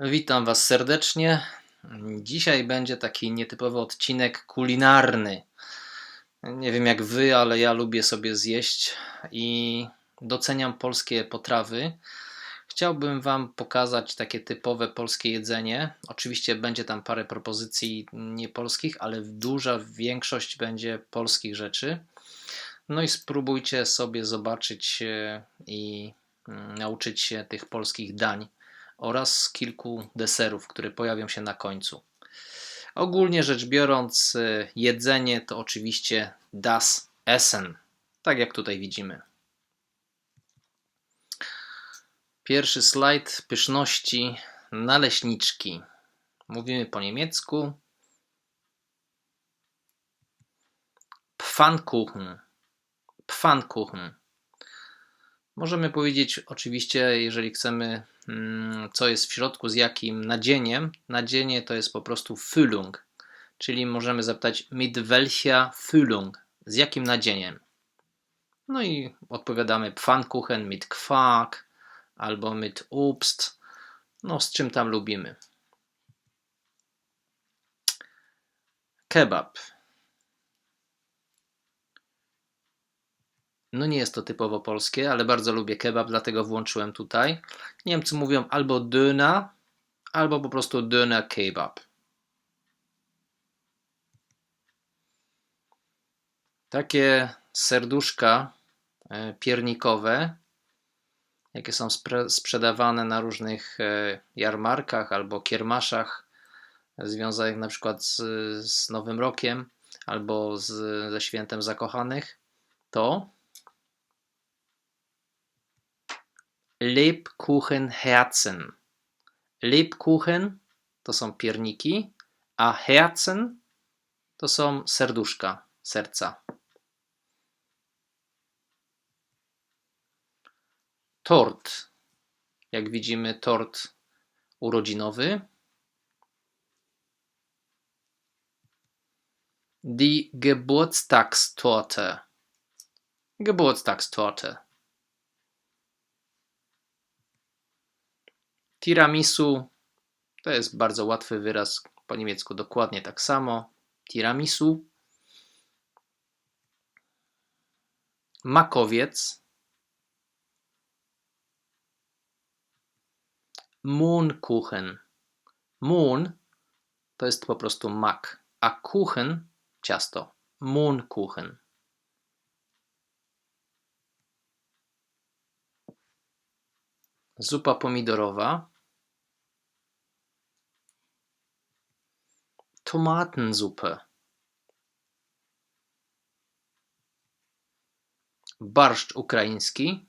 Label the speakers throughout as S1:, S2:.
S1: Witam Was serdecznie. Dzisiaj będzie taki nietypowy odcinek kulinarny. Nie wiem jak Wy, ale ja lubię sobie zjeść i doceniam polskie potrawy. Chciałbym Wam pokazać takie typowe polskie jedzenie. Oczywiście będzie tam parę propozycji niepolskich, ale duża większość będzie polskich rzeczy. No i spróbujcie sobie zobaczyć e, i mm, nauczyć się tych polskich dań oraz kilku deserów, które pojawią się na końcu. Ogólnie rzecz biorąc, e, jedzenie to oczywiście das Essen, tak jak tutaj widzimy. Pierwszy slajd pyszności naleśniczki. Mówimy po niemiecku. Pfannkuchen. Pfannkuchen. Możemy powiedzieć oczywiście, jeżeli chcemy, mm, co jest w środku, z jakim nadzieniem. Nadzienie to jest po prostu Füllung, czyli możemy zapytać mit welcher Füllung, z jakim nadzieniem. No i odpowiadamy Pfannkuchen mit Quark albo mit Obst, no z czym tam lubimy. Kebab. No nie jest to typowo polskie, ale bardzo lubię kebab, dlatego włączyłem tutaj. Niemcy mówią albo döner, albo po prostu döner kebab. Takie serduszka e, piernikowe, jakie są sprzedawane na różnych e, jarmarkach albo kiermaszach związanych na przykład z, z Nowym Rokiem albo z, ze Świętem Zakochanych, to Lebkuchenherzen. Lebkuchen to są pierniki, a Herzen to są serduszka, serca. Tort. Jak widzimy, tort urodzinowy. Die Geburtstagstorte. Geburtstagstorte. Tiramisu to jest bardzo łatwy wyraz po niemiecku, dokładnie tak samo. Tiramisu. Makowiec. Mohnkuchen. Mohn to jest po prostu mak, a kuchen ciasto. Mohnkuchen. Zupa pomidorowa. Tomatensuppe. Barszcz ukraiński.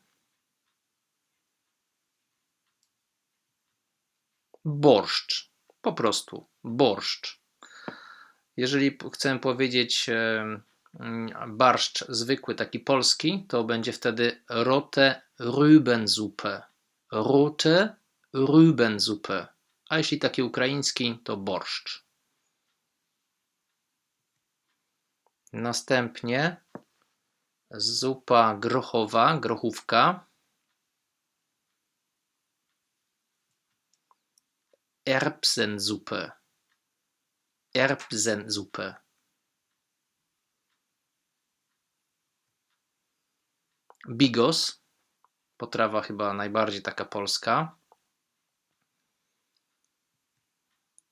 S1: Borszcz. Po prostu borszcz. Jeżeli chcę powiedzieć barszcz zwykły, taki polski, to będzie wtedy rote Rübensuppe. Rote Rübensuppe. A jeśli taki ukraiński, to borszcz. Następnie zupa grochowa, grochówka. Erbsensuppe. Erbsensuppe. Bigos, potrawa chyba najbardziej taka polska.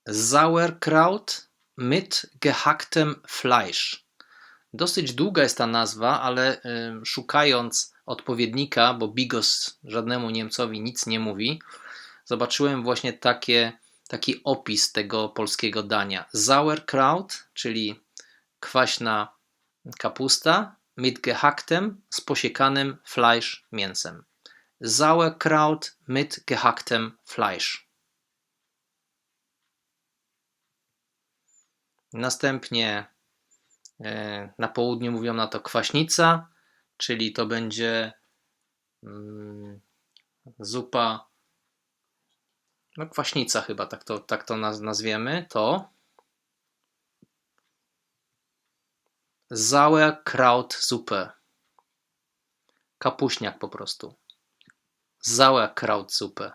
S1: Sauerkraut mit gehacktem Fleisch. Dosyć długa jest ta nazwa, ale szukając odpowiednika, bo bigos żadnemu Niemcowi nic nie mówi, zobaczyłem właśnie takie, taki opis tego polskiego dania. Sauerkraut, czyli kwaśna kapusta, mit gehacktem, z posiekanym Fleisch, mięsem. Sauerkraut mit gehacktem Fleisch. Następnie na południu mówią na to kwaśnica, czyli to będzie mm, zupa, no kwaśnica chyba, tak to, tak to nazwiemy, to Sauerkrautsuppe. Kapuśniak po prostu. Sauerkrautsuppe.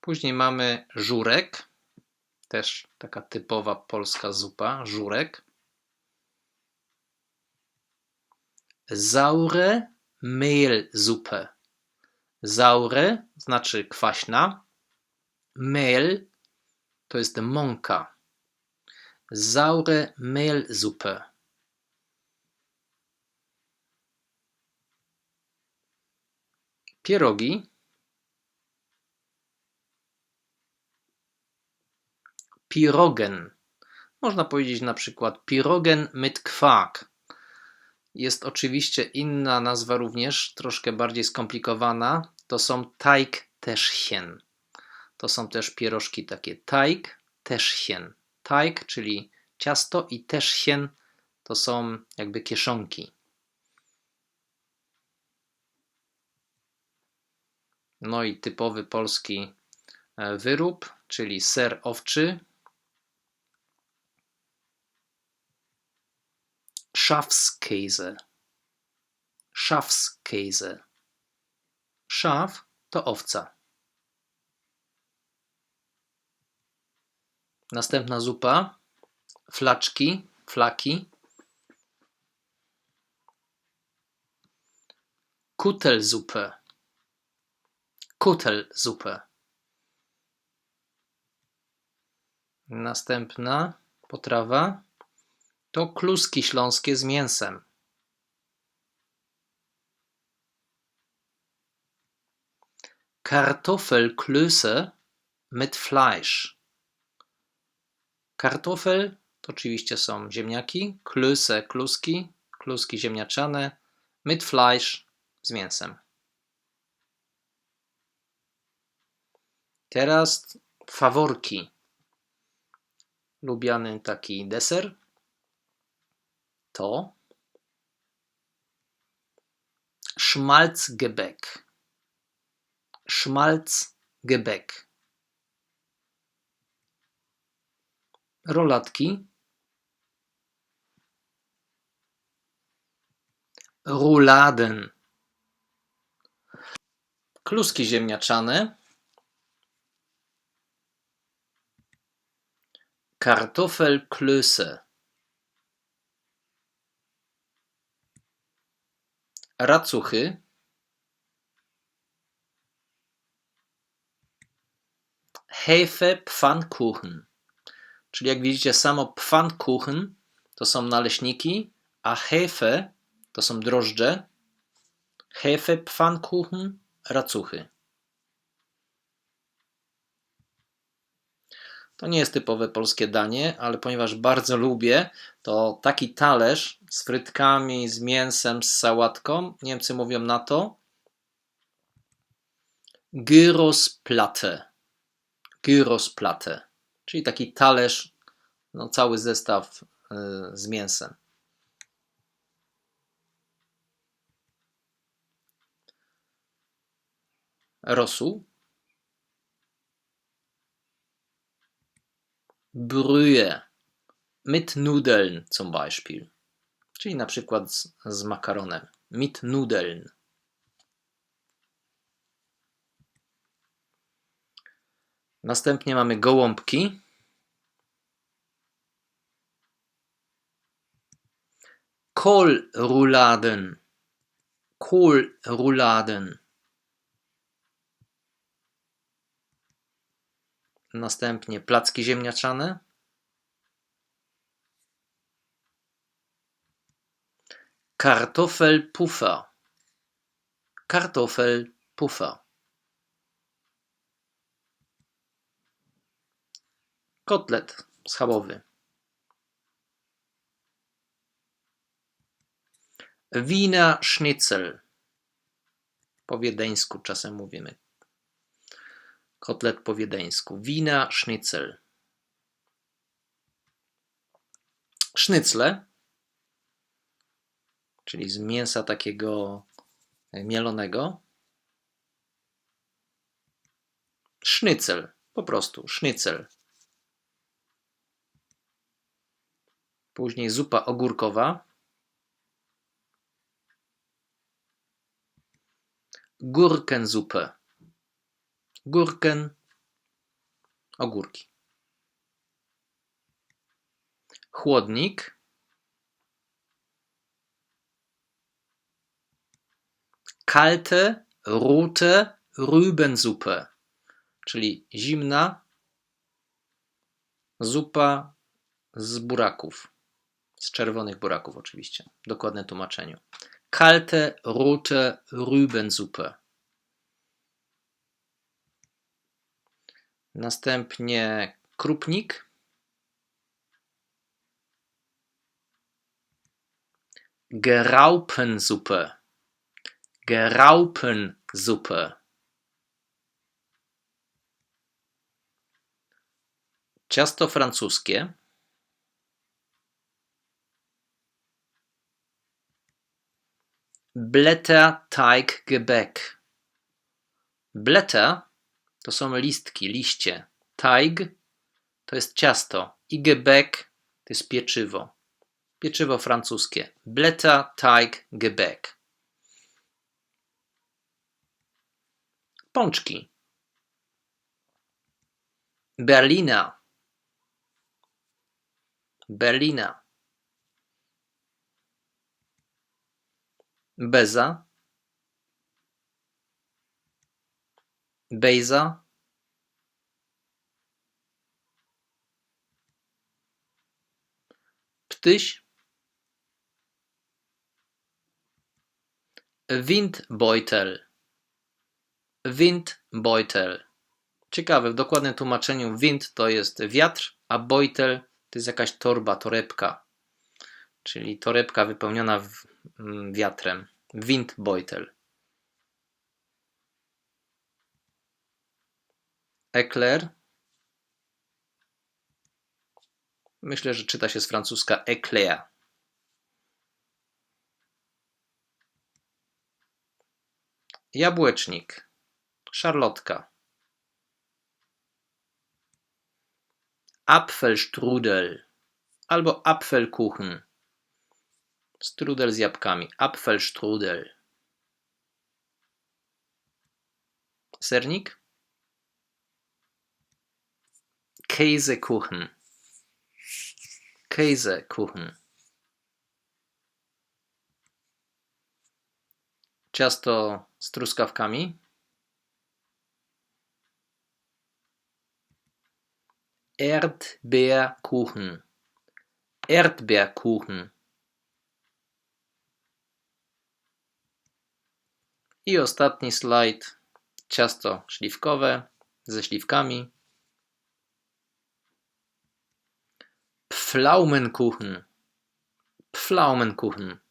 S1: Później mamy żurek, też taka typowa polska zupa, żurek. Saure Mehlsuppe. Saure znaczy kwaśna. Mehl to jest mąka. Saure Mehlsuppe. Pierogi. Pirogen. Można powiedzieć na przykład pirogen mit Quark. Jest oczywiście inna nazwa również, troszkę bardziej skomplikowana. To są Teigtäschchen. To są też pierożki takie Teig, Teig, czyli ciasto i Täschchen to są jakby kieszonki. No i typowy polski e, wyrób, czyli ser owczy. Schafskäse. Schafskäse. Szaf to owca. Następna zupa. Flaczki, flaki. Kutelsuppe. Kutelsuppe. Następna potrawa to kluski śląskie z mięsem. Kartoffelklöße mit Fleisch. Kartofel to oczywiście są ziemniaki, klöße kluski, kluski ziemniaczane, mit Fleisch z mięsem. Teraz faworki. Lubiany taki deser to Schmalzgebäck. Schmalzgebäck. Rolatki. Rouladen. Kluski ziemniaczane. Kartoffelklöße. Racuchy. Hefe-Pfannkuchen. Czyli jak widzicie, samo Pfannkuchen to są naleśniki, a Hefe to są drożdże. Hefe-Pfannkuchen, racuchy. To nie jest typowe polskie danie, ale ponieważ bardzo lubię, to taki talerz z frytkami, z mięsem, z sałatką, Niemcy mówią na to Gyrosplatte. Gyrosplatte, czyli taki talerz, no cały zestaw y, z mięsem. Rosół Brühe mit Nudeln zum Beispiel. Czyli na przykład z, z makaronem. Mit Nudeln. Następnie mamy gołąbki. Kohlrouladen. Kohlrouladen. Następnie placki ziemniaczane. Kartoffelpuffer. Kartoffelpuffer. Kotlet schabowy. Wiener Schnitzel. Po wiedeńsku czasem mówimy Kotlet po wiedeńsku. Wina schnitzel. Sznycle, czyli z mięsa takiego mielonego. Sznycel, po prostu, sznycel. Później zupa ogórkowa. Gurkensuppe. Gurken ogórki. Chłodnik. Kalte, rote Rübensuppe, czyli zimna zupa z buraków. Z czerwonych buraków oczywiście. Dokładne tłumaczenie. Kalte, rote Rübensuppe. Następnie krupnik. Graupensuppe. Graupensuppe. Ciasto francuskie. Blätterteiggebäck. Blätter to są listki, liście. Teig to jest ciasto i Gebäck to jest pieczywo. Pieczywo francuskie. Blätterteiggebäck. Pączki. Berliner. Berliner. Beza. Bejza. Ptyś. Windbeutel. Windbeutel. Ciekawe, w dokładnym tłumaczeniu wind to jest wiatr, a beutel to jest jakaś torba, torebka. Czyli torebka wypełniona mm, wiatrem. Windbeutel. Eclair. Myślę, że czyta się z francuska éclair. Jabłecznik. Szarlotka. Apfelstrudel albo Apfelkuchen. Strudel z jabłkami. Apfelstrudel. Sernik. Käsekuchen. Käsekuchen. Ciasto z truskawkami. Erdbeerkuchen. Erdbeerkuchen. I ostatni slajd. Ciasto śliwkowe ze śliwkami. Pflaumenkuchen. Pflaumenkuchen.